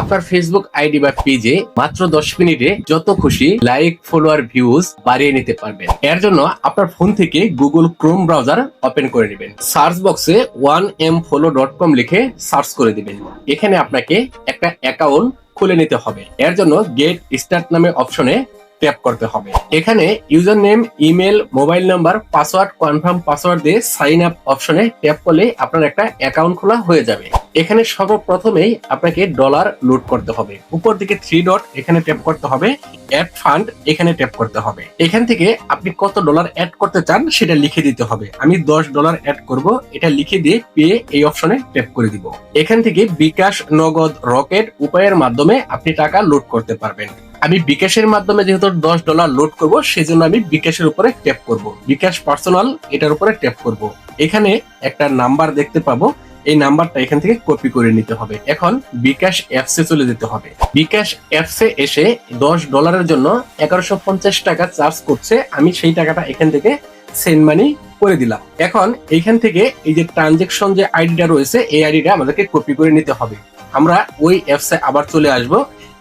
আপনার Facebook ID বা পেজে মাত্র দশ মিনিটে যত খুশি লাইক ফলোয়ার ভিউজ বাড়িয়ে নিতে পারবেন। এর জন্য আপনার ফোন থেকে গুগল ক্রোম ব্রাউজার ওপেন করে নেবেন। সার্চ বক্সে one M follow dot com লিখে সার্চ করে দিবেন। এখানে আপনাকে একটা অ্যাকাউন্ট খুলে নিতে হবে। এর জন্য গেট স্টার্ট নামে অপশনে ট্যাপ করতে হবে। এখানে user name email mobile number password confirm password দিয়ে সাইন আপ অপশনে ট্যাপ করলে আপনার একটা অ্যাকাউন্ট খোলা হয়ে যাবে। এখানে সর্বপ্রথমেই আপনাকে ডলার লোড করতে হবে। উপর দিকে থ্রি ডট এখানে ট্যাপ করতে হবে। অ্যাড ফান্ড এখানে ট্যাপ করতে হবে। এখান থেকে আপনি কত ডলার অ্যাড করতে চান সেটা লিখে দিতে হবে। আমি দশ ডলার অ্যাড করব, এটা লিখে দিয়ে পে এই অপশনে ট্যাপ করে দিব। এখান থেকে বিকাশ, নগদ, রকেট উপায়ের মাধ্যমে আপনি টাকা লোড করতে পারবেন। আমি বিকাশের মাধ্যমে যেহেতু দশ ডলার লোড করব, সেজন্য আমি বিকাশের উপরে ট্যাপ করব। বিকাশ পার্সোনাল এটার উপরে ট্যাপ করব। এখানে একটা নাম্বার দেখতে পাবো। এই নাম্বারটা এখান থেকে কপি করে নিতে হবে। এখন বিকাশ অ্যাপসে চলে যেতে হবে। বিকাশ অ্যাপসে এসে দশ ডলারের জন্য এগারোশো পঞ্চাশ টাকা চার্জ করছে। আমি সেই টাকাটা এখান থেকে সেন্ড মানি করে দিলাম। এখন এইখান থেকে এই যে ট্রানজেকশন যে আইডিটা রয়েছে, এই আইডিটা আমাদেরকে কপি করে নিতে হবে। আমরা ওই অ্যাপসে আবার চলে আসব।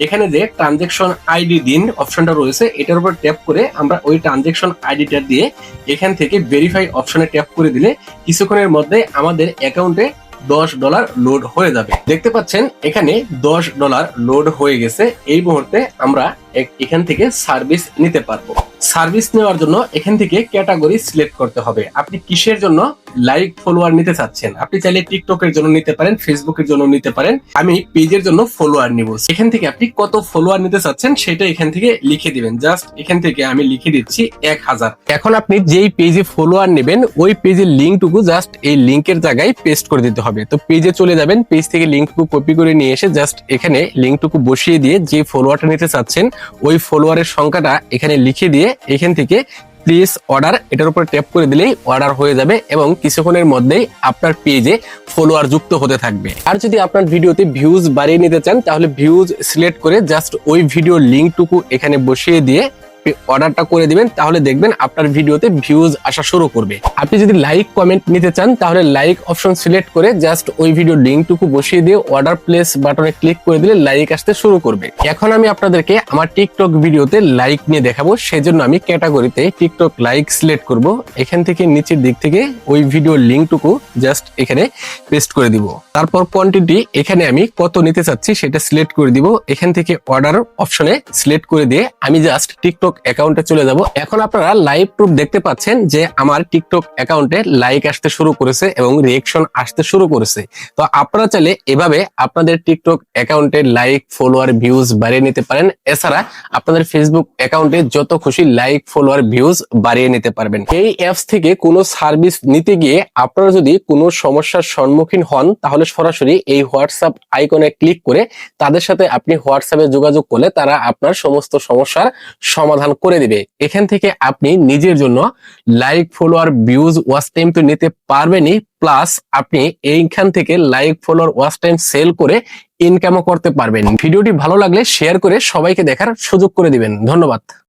এখানে যে ট্রানজেকশন আইডি দিন অপশনটা রয়েছে, এটার উপর ট্যাপ করে আমরা ওই ট্রানজেকশন আইডিটা দিয়ে এখান থেকে ভেরিফাই অপশনে ট্যাপ করে দিলে কিছুক্ষণের মধ্যে আমাদের অ্যাকাউন্টে দশ ডলার লোড হয়ে যাবে। দেখতে পাচ্ছেন, এখানে দশ ডলার লোড হয়ে গেছে। এই মুহূর্তে আমরা এখান থেকে সার্ভিস নিতে পারব। সার্ভিস নেওয়ার জন্য এখান থেকে ক্যাটাগরি সিলেক্ট করতে হবে। আপনি কিসের জন্য লাইক ফলোয়ার নিতে চাচ্ছেন? আপনি চাইলে টিকটকের জন্য নিতে পারেন ফেসবুকের জন্য নিতে পারেন। আমি পেজের জন্য ফলোয়ার নিব। এখান থেকে আপনি কত ফলোয়ার নিতে চাচ্ছেন সেটা এখান থেকে লিখে দিবেন। জাস্ট এখান থেকে আমি লিখে দিচ্ছি এক হাজার। এখন আপনি যেই পেজে ফলোয়ার নেবেন, ওই পেজের লিঙ্কটুকু জাস্ট এই লিঙ্কের জায়গায় পেস্ট করে দিতে হবে। তো পেজে চলে যাবেন পেজ থেকে লিঙ্কটুকু কপি করে নিয়ে এসে জাস্ট এখানে লিঙ্কটুকু বসিয়ে দিয়ে যে ফলোয়ারটা নিতে চাচ্ছেন ওই ফলোয়ারের সংখ্যাটা এখানে লিখে দিয়ে এখান থেকে প্লিজ অর্ডার এটার উপরে ট্যাপ করে দিলেই অর্ডার হয়ে যাবে এবং কিছুক্ষণের মধ্যেই আপনার পেজে ফলোয়ার যুক্ত হতে থাকবে। আর যদি আপনার ভিডিওতে ভিউজ বাড়িয়ে নিতে চান, তাহলে ভিউজ সিলেক্ট করে জাস্ট ওই ভিডিও লিঙ্কটুকু এখানে বসিয়ে দিয়ে অর্ডারটা করে দিবেন, তাহলে দেখবেন আপনার ভিডিওতে ভিউজ আসা শুরু করবে। আপনি যদি লাইক কমেন্ট নিতে চান, তাহলে লাইক অপশন সিলেক্ট করে জাস্ট ওই ভিডিও লিঙ্কটুকু বসিয়ে দিয়ে অর্ডার প্লেস বাটনে ক্লিক করে দিলে লাইক আসতে শুরু করবে। এখন আমি আপনাদেরকে আমার টিকটক ভিডিওতে লাইক নিয়ে দেখাবো, সেজন্য আমি ক্যাটাগরিতে টিকটক লাইক সিলেক্ট করব। এখান থেকে নিচের দিক থেকে ওই ভিডিও লিঙ্কটুকু জাস্ট এখানে পেস্ট করে দিব। তারপর কোয়ান্টিটি এখানে আমি কত নিতে চাচ্ছি সেটা সিলেক্ট করে দিব। এখান থেকে অর্ডার অপশনে সিলেক্ট করে দিয়ে আমি জাস্ট টিকটক অ্যাকাউন্টে চলে যাব। এখন আপনারা লাইভ প্রুফ দেখতে পাচ্ছেন যে আমার টিকটক অ্যাকাউন্টে লাইক আসতে শুরু করেছে এবং রিয়েকশন আসতে শুরু করেছে। তো আপনারা চাইলে এভাবে আপনাদের টিকটক অ্যাকাউন্টে লাইক ফলোয়ার ভিউজ বাড়িয়ে নিতে পারেন। এছাড়া আপনাদের ফেসবুক অ্যাকাউন্টে যত খুশি লাইক ফলোয়ার ভিউজ বাড়িয়ে নিতে পারবেন। এই অ্যাপস থেকে কোনো সার্ভিস নিতে গিয়ে আপনারা যদি কোনো সমস্যার সম্মুখীন হন, তাহলে সরাসরি এই হোয়াটসঅ্যাপ আইকনে ক্লিক করে তাদের সাথে আপনি হোয়াটসঅ্যাপে যোগাযোগ করলে তারা আপনার সমস্ত সমস্যার সমাধান করে দিবে। এখান থেকে আপনি নিজের জন্য like follower views watch time তো নিতে পারবেনই। প্লাস আপনি এইখান থেকে like follower watch time sell করে ইনকামও করতে পারবেন। ভিডিওটি ভালো লাগলে শেয়ার করে সবাইকে দেখার সুযোগ করে দিবেন। ধন্যবাদ।